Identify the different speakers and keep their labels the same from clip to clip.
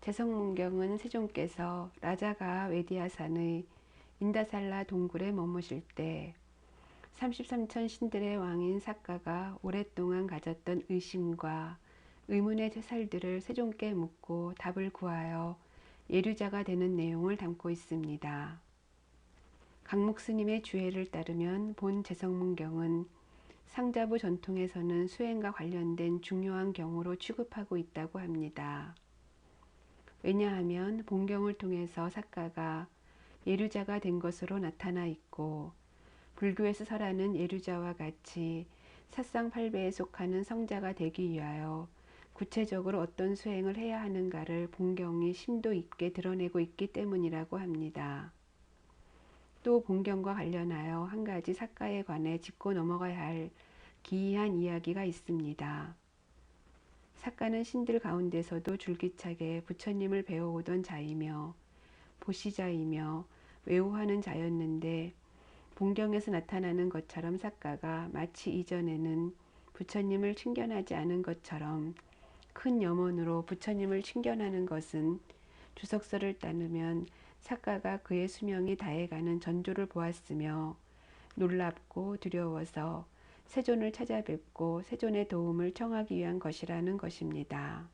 Speaker 1: 제성문경은 세종께서 라자가 웨디아산의 인다살라 동굴에 머무실 때 33천 신들의 왕인 사가가 오랫동안 가졌던 의심과 의문의 쇠살들을 세종께 묻고 답을 구하여 예류자가 되는 내용을 담고 있습니다. 강목 스님의 주해를 따르면 본 제성문경은 상자부 전통에서는 수행과 관련된 중요한 경우로 취급하고 있다고 합니다. 왜냐하면 본경을 통해서 사가가 예류자가 된 것으로 나타나 있고 불교에서 설하는 예류자와 같이 사상 8배에 속하는 성자가 되기 위하여 구체적으로 어떤 수행을 해야 하는가를 본경이 심도 있게 드러내고 있기 때문이라고 합니다. 또 본경과 관련하여 한 가지 사가에 관해 짚고 넘어가야 할 기이한 이야기가 있습니다. 사가는 신들 가운데서도 줄기차게 부처님을 배워오던 자이며 보시자이며 외우하는 자였는데 본경에서 나타나는 것처럼 사가가 마치 이전에는 부처님을 친견하지 않은 것처럼 큰 염원으로 부처님을 친견하는 것은 주석서를 따르면 사가가 그의 수명이 다해가는 전조를 보았으며 놀랍고 두려워서 세존을 찾아뵙고 세존의 도움을 청하기 위한 것이라는 것입니다.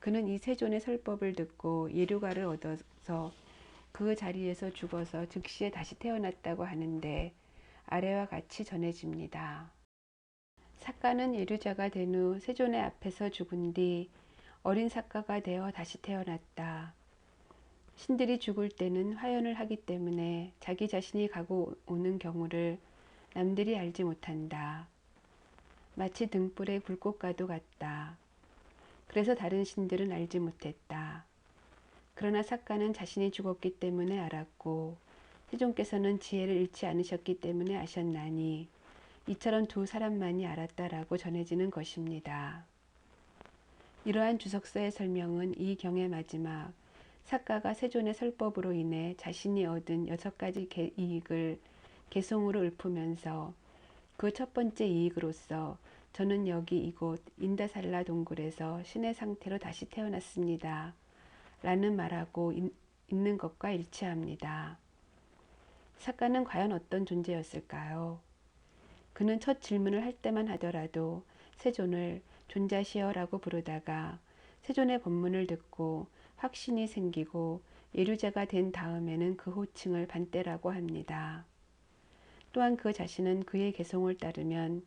Speaker 1: 그는 이 세존의 설법을 듣고 예류가를 얻어서 그 자리에서 죽어서 즉시에 다시 태어났다고 하는데 아래와 같이 전해집니다. 사가는 예류자가 된 후 세존의 앞에서 죽은 뒤 어린 사가가 되어 다시 태어났다. 신들이 죽을 때는 화연을 하기 때문에 자기 자신이 가고 오는 경우를 남들이 알지 못한다. 마치 등불의 불꽃과도 같다. 그래서 다른 신들은 알지 못했다. 그러나 사가는 자신이 죽었기 때문에 알았고 세종께서는 지혜를 잃지 않으셨기 때문에 아셨나니 이처럼 두 사람만이 알았다라고 전해지는 것입니다. 이러한 주석서의 설명은 이 경의 마지막 사가가 세존의 설법으로 인해 자신이 얻은 여섯 가지 이익을 개송으로 읊으면서 그 첫 번째 이익으로서 저는 여기 이곳 인다살라 동굴에서 신의 상태로 다시 태어났습니다. 라는 말하고 있는 것과 일치합니다. 사가는 과연 어떤 존재였을까요? 그는 첫 질문을 할 때만 하더라도 세존을 존자시여라고 부르다가 세존의 법문을 듣고 확신이 생기고 예류자가 된 다음에는 그 호칭을 반대라고 합니다. 또한 그 자신은 그의 개성을 따르면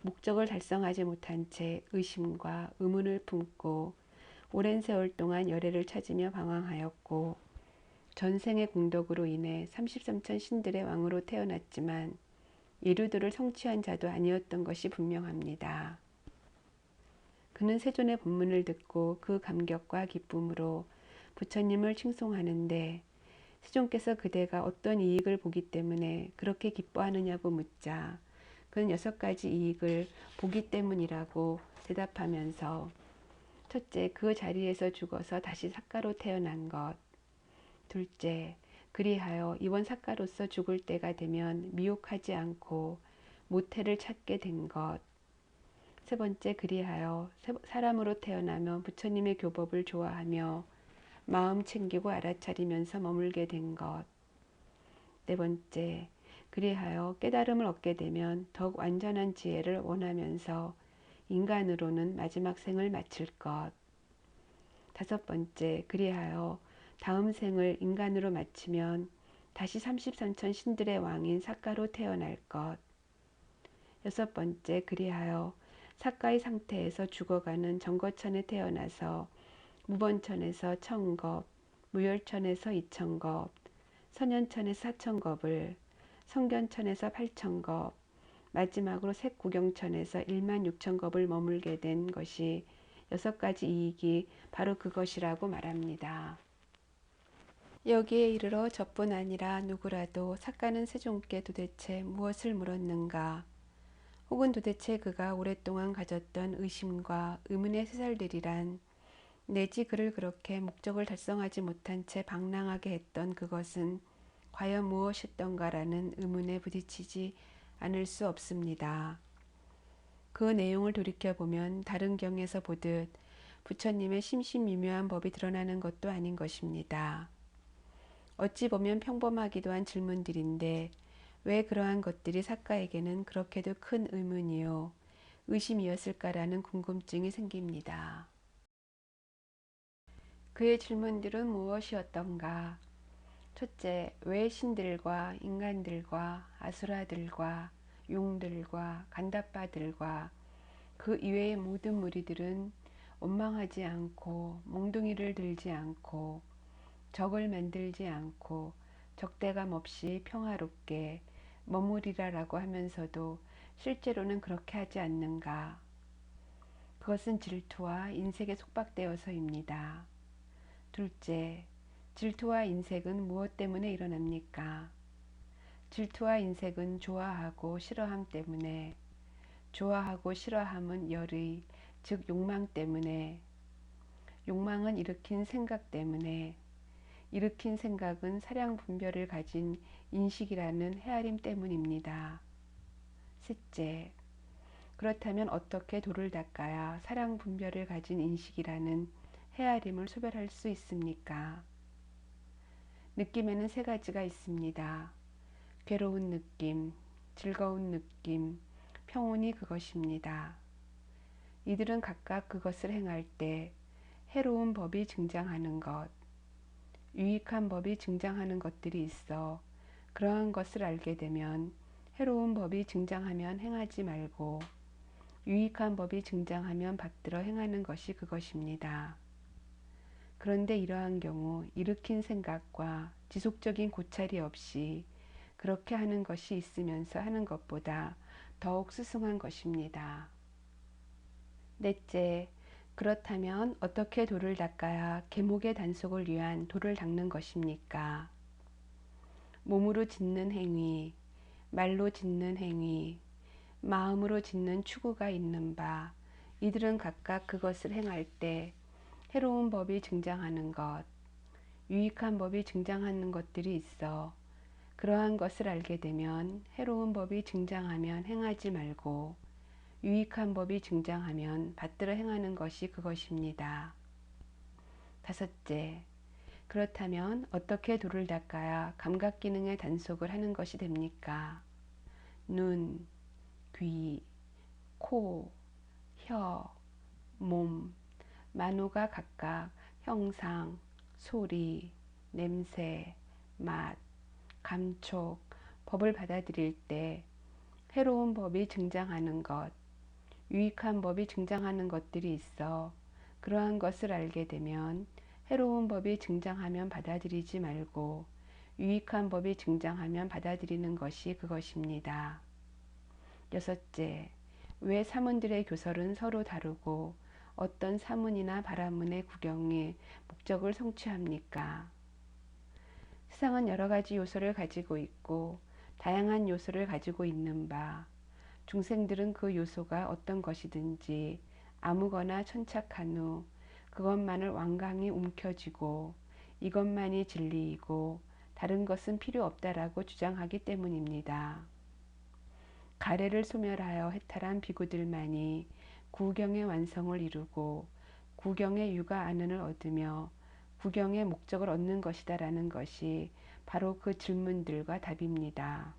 Speaker 1: 목적을 달성하지 못한 채 의심과 의문을 품고 오랜 세월 동안 열애를 찾으며 방황하였고 전생의 공덕으로 인해 33천 신들의 왕으로 태어났지만 예류도를 성취한 자도 아니었던 것이 분명합니다. 그는 세존의 본문을 듣고 그 감격과 기쁨으로 부처님을 칭송하는데 세종께서 그대가 어떤 이익을 보기 때문에 그렇게 기뻐하느냐고 묻자 그는 여섯 가지 이익을 보기 때문이라고 대답하면서 첫째, 그 자리에서 죽어서 다시 사가로 태어난 것. 둘째, 그리하여 이번 사가로서 죽을 때가 되면 미혹하지 않고 모태를 찾게 된 것. 세 번째 그리하여 사람으로 태어나면 부처님의 교법을 좋아하며 마음 챙기고 알아차리면서 머물게 된 것. 네 번째, 그리하여 깨달음을 얻게 되면 더욱 완전한 지혜를 원하면서 인간으로는 마지막 생을 마칠 것. 다섯 번째, 그리하여 다음 생을 인간으로 마치면 다시 33천 신들의 왕인 사가로 태어날 것. 여섯 번째, 그리하여 사가의 상태에서 죽어가는 정거천에 태어나서 무번천에서 천겁, 무열천에서 이천겁, 선현천에서 사천겁을, 성견천에서 팔천겁, 마지막으로 색구경천에서 1만 6천 겁을 머물게 된 것이 여섯 가지 이익이 바로 그것이라고 말합니다. 여기에 이르러 저뿐 아니라 누구라도 삭가는 세종께 도대체 무엇을 물었는가 혹은 도대체 그가 오랫동안 가졌던 의심과 의문의 세살들이란 내지 그를 그렇게 목적을 달성하지 못한 채 방랑하게 했던 그것은 과연 무엇이었던가라는 의문에 부딪히지 않을 수 없습니다. 그 내용을 돌이켜보면 다른 경에서 보듯 부처님의 심신미묘한 법이 드러나는 것도 아닌 것입니다. 어찌 보면 평범하기도 한 질문들인데 왜 그러한 것들이 작가에게는 그렇게도 큰 의문이요 의심이었을까라는 궁금증이 생깁니다. 그의 질문들은 무엇이었던가? 첫째, 왜 신들과 인간들과 아수라들과 용들과 간다빠들과 그 이외의 모든 무리들은 원망하지 않고 몽둥이를 들지 않고 적을 만들지 않고 적대감 없이 평화롭게 머무리라라고 하면서도 실제로는 그렇게 하지 않는가? 그것은 질투와 인색에 속박되어서입니다. 둘째, 질투와 인색은 무엇 때문에 일어납니까? 질투와 인색은 좋아하고 싫어함 때문에 좋아하고 싫어함은 열의, 즉 욕망 때문에 욕망은 일으킨 생각 때문에 일으킨 생각은 사량 분별을 가진 인식이라는 헤아림 때문입니다. 셋째, 그렇다면 어떻게 돌을 닦아야 사량 분별을 가진 인식이라는 헤아림을 소별할 수 있습니까? 느낌에는 세 가지가 있습니다. 괴로운 느낌, 즐거운 느낌, 평온이 그것입니다. 이들은 각각 그것을 행할 때 해로운 법이 증장하는 것, 유익한 법이 증장하는 것들이 있어 그러한 것을 알게 되면 해로운 법이 증장하면 행하지 말고 유익한 법이 증장하면 받들어 행하는 것이 그것입니다. 그런데 이러한 경우 일으킨 생각과 지속적인 고찰이 없이 그렇게 하는 것이 있으면서 하는 것보다 더욱 수승한 것입니다. 넷째, 그렇다면 어떻게 돌을 닦아야 계목의 단속을 위한 돌을 닦는 것입니까? 몸으로 짓는 행위, 말로 짓는 행위, 마음으로 짓는 추구가 있는 바, 이들은 각각 그것을 행할 때 해로운 법이 증장하는 것, 유익한 법이 증장하는 것들이 있어 그러한 것을 알게 되면 해로운 법이 증장하면 행하지 말고 유익한 법이 증장하면 받들어 행하는 것이 그것입니다. 다섯째, 그렇다면 어떻게 돌을 닦아야 감각 기능의 단속을 하는 것이 됩니까? 눈, 귀, 코, 혀, 몸, 만호가 각각 형상, 소리, 냄새, 맛, 감촉, 법을 받아들일 때 해로운 법이 증장하는 것, 유익한 법이 증장하는 것들이 있어 그러한 것을 알게 되면 해로운 법이 증장하면 받아들이지 말고 유익한 법이 증장하면 받아들이는 것이 그것입니다. 여섯째, 왜 사문들의 교설은 서로 다르고 어떤 사문이나 바라문의 구경이 목적을 성취합니까? 세상은 여러 가지 요소를 가지고 있고 다양한 요소를 가지고 있는 바 중생들은 그 요소가 어떤 것이든지 아무거나 천착한 후 그것만을 완강히 움켜쥐고 이것만이 진리이고 다른 것은 필요 없다라고 주장하기 때문입니다. 가래를 소멸하여 해탈한 비구들만이 구경의 완성을 이루고 구경의 유가 안은을 얻으며 구경의 목적을 얻는 것이다 라는 것이 바로 그 질문들과 답입니다.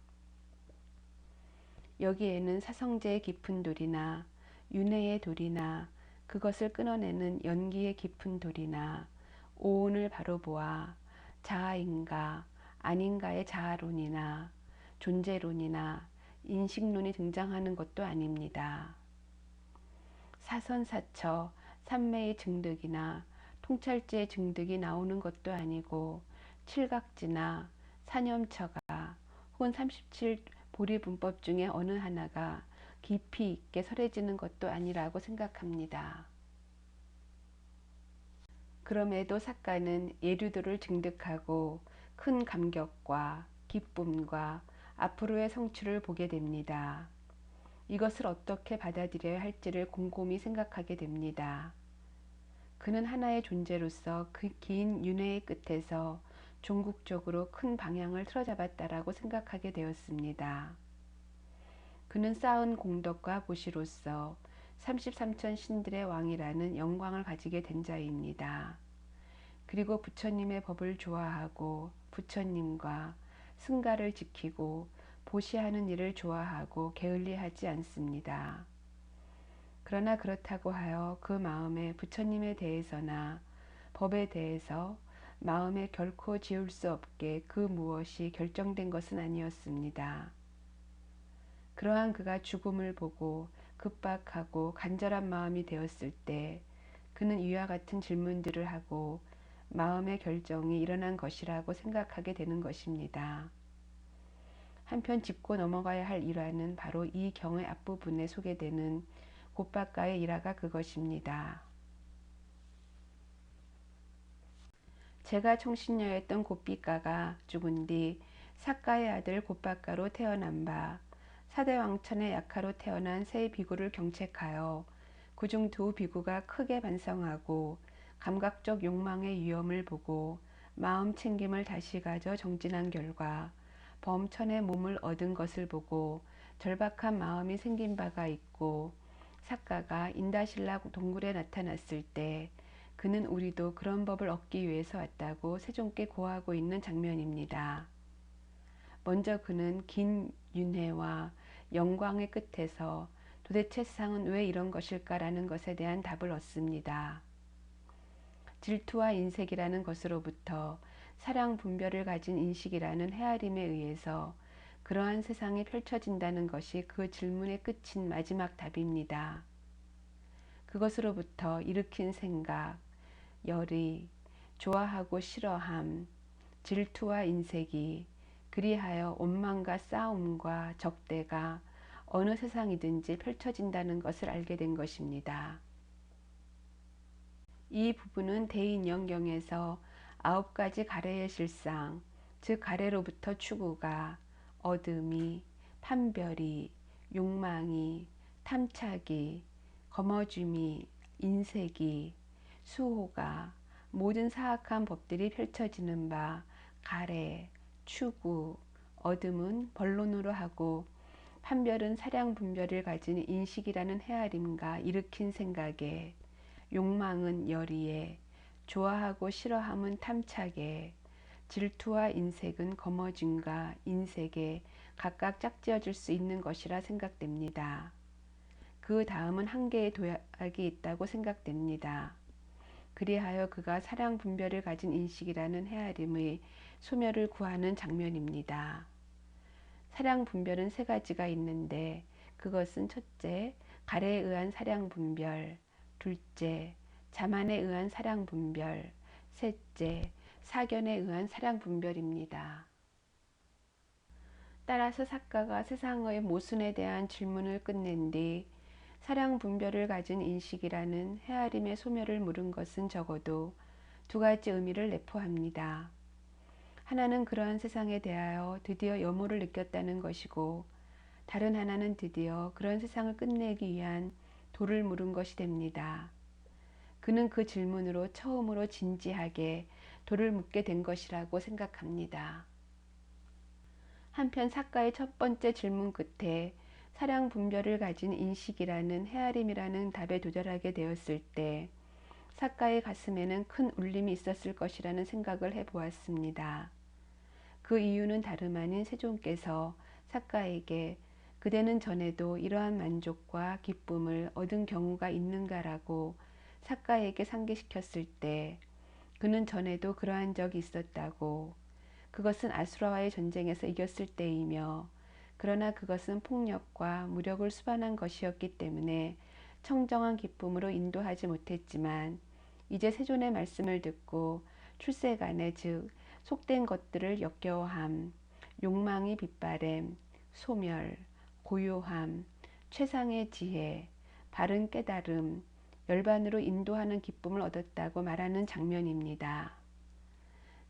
Speaker 1: 여기에는 사성제의 깊은 돌이나 윤회의 돌이나 그것을 끊어내는 연기의 깊은 돌이나 오온을 바로 보아 자아인가 아닌가의 자아론이나 존재론이나 인식론이 등장하는 것도 아닙니다. 사선사처 삼매의 증득이나 통찰제의 증득이 나오는 것도 아니고 칠각지나 사념처가 혹은 37 보리분법 중에 어느 하나가 깊이 있게 설해지는 것도 아니라고 생각합니다. 그럼에도 사가는 예류도를 증득하고 큰 감격과 기쁨과 앞으로의 성취를 보게 됩니다. 이것을 어떻게 받아들여야 할지를 곰곰이 생각하게 됩니다. 그는 하나의 존재로서 그 긴 윤회의 끝에서 종국적으로 큰 방향을 틀어잡았다라고 생각하게 되었습니다. 그는 쌓은 공덕과 보시로서 33천 신들의 왕이라는 영광을 가지게 된 자입니다. 그리고 부처님의 법을 좋아하고 부처님과 승가를 지키고 보시하는 일을 좋아하고 게을리하지 않습니다. 그러나 그렇다고 하여 그 마음에 부처님에 대해서나 법에 대해서 마음에 결코 지울 수 없게 그 무엇이 결정된 것은 아니었습니다. 그러한 그가 죽음을 보고 급박하고 간절한 마음이 되었을 때 그는 이와 같은 질문들을 하고 마음의 결정이 일어난 것이라고 생각하게 되는 것입니다. 한편 짚고 넘어가야 할 일화는 바로 이 경의 앞부분에 소개되는 곧바가의 일화가 그것입니다. 제가 총신녀였던 곧비가가 죽은 뒤 사가의 아들 곧바가로 태어난 바 사대 왕천의 약하로 태어난 세 비구를 경책하여 그중 두 비구가 크게 반성하고 감각적 욕망의 위험을 보고 마음 챙김을 다시 가져 정진한 결과 범천의 몸을 얻은 것을 보고 절박한 마음이 생긴 바가 있고 사가가 인다실라 동굴에 나타났을 때 그는 우리도 그런 법을 얻기 위해서 왔다고 세종께 고하고 있는 장면입니다. 먼저 그는 긴 윤회와 영광의 끝에서 도대체 세상은 왜 이런 것일까라는 것에 대한 답을 얻습니다. 질투와 인색이라는 것으로부터 사랑 분별을 가진 인식이라는 헤아림에 의해서 그러한 세상이 펼쳐진다는 것이 그 질문의 끝인 마지막 답입니다. 그것으로부터 일으킨 생각, 열의, 좋아하고 싫어함, 질투와 인색이 그리하여 원망과 싸움과 적대가 어느 세상이든지 펼쳐진다는 것을 알게 된 것입니다. 이 부분은 대인 영경에서 아홉 가지 가래의 실상, 즉 가래로부터 추구가 어둠이, 판별이, 욕망이, 탐착이, 거머쥡이, 인색이, 수호가 모든 사악한 법들이 펼쳐지는 바 가래, 추구, 어둠은 번론으로 하고 판별은 사량 분별을 가진 인식이라는 헤아림과 일으킨 생각에 욕망은 열의에 좋아하고 싫어함은 탐착에 질투와 인색은 거머쥔과 인색에 각각 짝지어질 수 있는 것이라 생각됩니다. 그 다음은 한 개의 도약이 있다고 생각됩니다. 그리하여 그가 사랑 분별을 가진 인식이라는 헤아림의 소멸을 구하는 장면입니다. 사량 분별은 세 가지가 있는데 그것은 첫째, 가래에 의한 사량 분별, 둘째, 자만에 의한 사량 분별, 셋째, 사견에 의한 사량 분별입니다. 따라서 작가가 세상의 모순에 대한 질문을 끝낸 뒤 사량 분별을 가진 인식이라는 헤아림의 소멸을 물은 것은 적어도 두 가지 의미를 내포합니다. 하나는 그러한 세상에 대하여 드디어 여모를 느꼈다는 것이고 다른 하나는 드디어 그런 세상을 끝내기 위한 도를 물은 것이 됩니다. 그는 그 질문으로 처음으로 진지하게 돌을 묻게 된 것이라고 생각합니다. 한편 사가의 첫 번째 질문 끝에 사량 분별을 가진 인식이라는 헤아림이라는 답에 도달하게 되었을 때 사가의 가슴에는 큰 울림이 있었을 것이라는 생각을 해보았습니다. 그 이유는 다름 아닌 세종께서 사가에게 그대는 전에도 이러한 만족과 기쁨을 얻은 경우가 있는가라고 사가에게 상기시켰을 때 그는 전에도 그러한 적이 있었다고 그것은 아수라와의 전쟁에서 이겼을 때이며 그러나 그것은 폭력과 무력을 수반한 것이었기 때문에 청정한 기쁨으로 인도하지 못했지만 이제 세존의 말씀을 듣고 출세간에 즉 속된 것들을 역겨워함, 욕망이 빗바램, 소멸, 고요함, 최상의 지혜, 바른 깨달음, 열반으로 인도하는 기쁨을 얻었다고 말하는 장면입니다.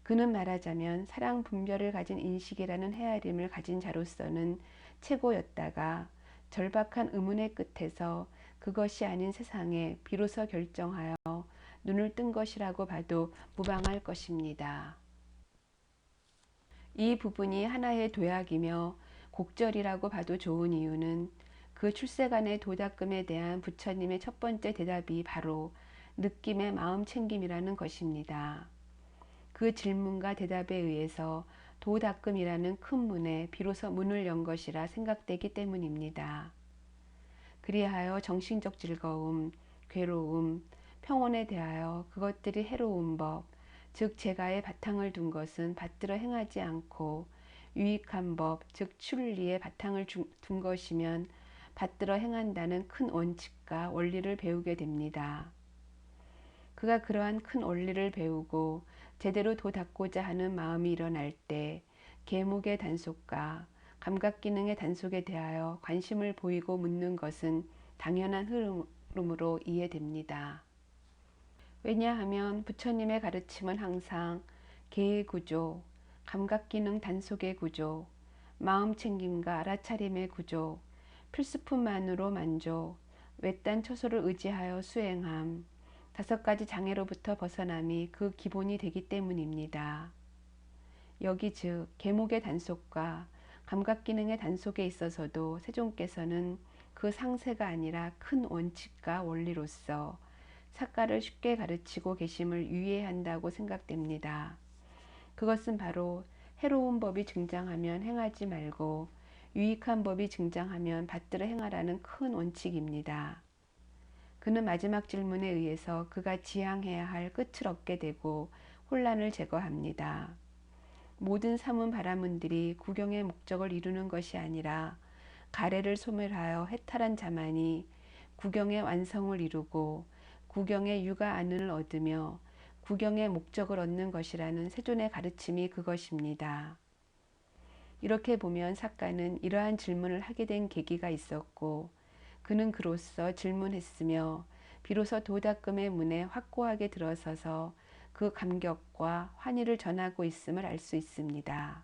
Speaker 1: 그는 말하자면 사랑 분별을 가진 인식이라는 헤아림을 가진 자로서는 최고였다가 절박한 의문의 끝에서 그것이 아닌 세상에 비로소 결정하여 눈을 뜬 것이라고 봐도 무방할 것입니다. 이 부분이 하나의 도약이며 곡절이라고 봐도 좋은 이유는 그 출세간의 도닦음에 대한 부처님의 첫 번째 대답이 바로 느낌의 마음 챙김이라는 것입니다. 그 질문과 대답에 의해서 도닦음이라는 큰 문에 비로소 문을 연 것이라 생각되기 때문입니다. 그리하여 정신적 즐거움, 괴로움, 평온에 대하여 그것들이 해로운 법, 즉 제가의 바탕을 둔 것은 받들어 행하지 않고 유익한 법, 즉 출리의 바탕을 둔 것이면 받들어 행한다는 큰 원칙과 원리를 배우게 됩니다. 그가 그러한 큰 원리를 배우고 제대로 도닦고자 하는 마음이 일어날 때 계목의 단속과 감각 기능의 단속에 대하여 관심을 보이고 묻는 것은 당연한 흐름으로 이해됩니다. 왜냐하면 부처님의 가르침은 항상 개의 구조, 감각 기능 단속의 구조, 마음 챙김과 알아차림의 구조, 필수품만으로 만족, 외딴 처소를 의지하여 수행함, 다섯 가지 장애로부터 벗어남이 그 기본이 되기 때문입니다. 여기 즉 계목의 단속과 감각 기능의 단속에 있어서도 세종께서는 그 상세가 아니라 큰 원칙과 원리로서 사가를 쉽게 가르치고 계심을 유의한다고 생각됩니다. 그것은 바로 해로운 법이 증장하면 행하지 말고 유익한 법이 증장하면 받들어 행하라는 큰 원칙입니다. 그는 마지막 질문에 의해서 그가 지향해야 할 끝을 얻게 되고 혼란을 제거합니다. 모든 사문 바라문들이 구경의 목적을 이루는 것이 아니라 가래를 소멸하여 해탈한 자만이 구경의 완성을 이루고 구경의 유가 안을 얻으며 구경의 목적을 얻는 것이라는 세존의 가르침이 그것입니다. 이렇게 보면 사가는 이러한 질문을 하게 된 계기가 있었고 그는 그로써 질문했으며 비로소 도닦음의 문에 확고하게 들어서서 그 감격과 환희를 전하고 있음을 알 수 있습니다.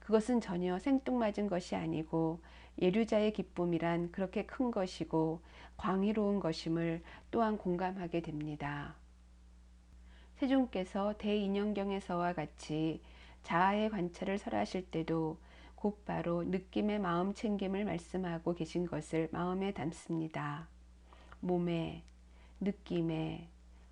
Speaker 1: 그것은 전혀 생뚱맞은 것이 아니고 예류자의 기쁨이란 그렇게 큰 것이고 광희로운 것임을 또한 공감하게 됩니다. 세종께서 대인연경에서와 같이 자아의 관찰을 설하실 때도 곧바로 느낌의 마음 챙김을 말씀하고 계신 것을 마음에 담습니다. 몸에, 느낌에,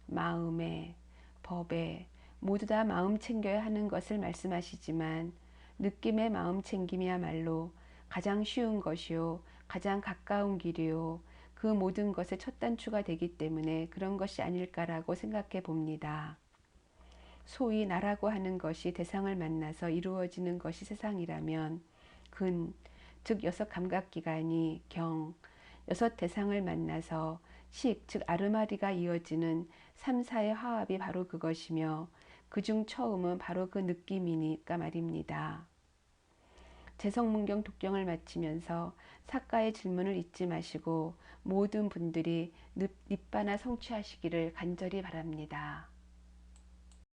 Speaker 1: 마음에, 법에 모두 다 마음 챙겨야 하는 것을 말씀하시지만 느낌의 마음 챙김이야말로 가장 쉬운 것이요 가장 가까운 길이요 그 모든 것의 첫 단추가 되기 때문에 그런 것이 아닐까라고 생각해 봅니다. 소위 나라고 하는 것이 대상을 만나서 이루어지는 것이 세상이라면 근, 즉 여섯 감각기관이 경, 여섯 대상을 만나서 식, 즉 아르마리가 이어지는 3, 4의 화합이 바로 그것이며 그중 처음은 바로 그 느낌이니까 말입니다. 재성문경 독경을 마치면서 사가의 질문을 잊지 마시고 모든 분들이 닛바나 성취하시기를 간절히 바랍니다.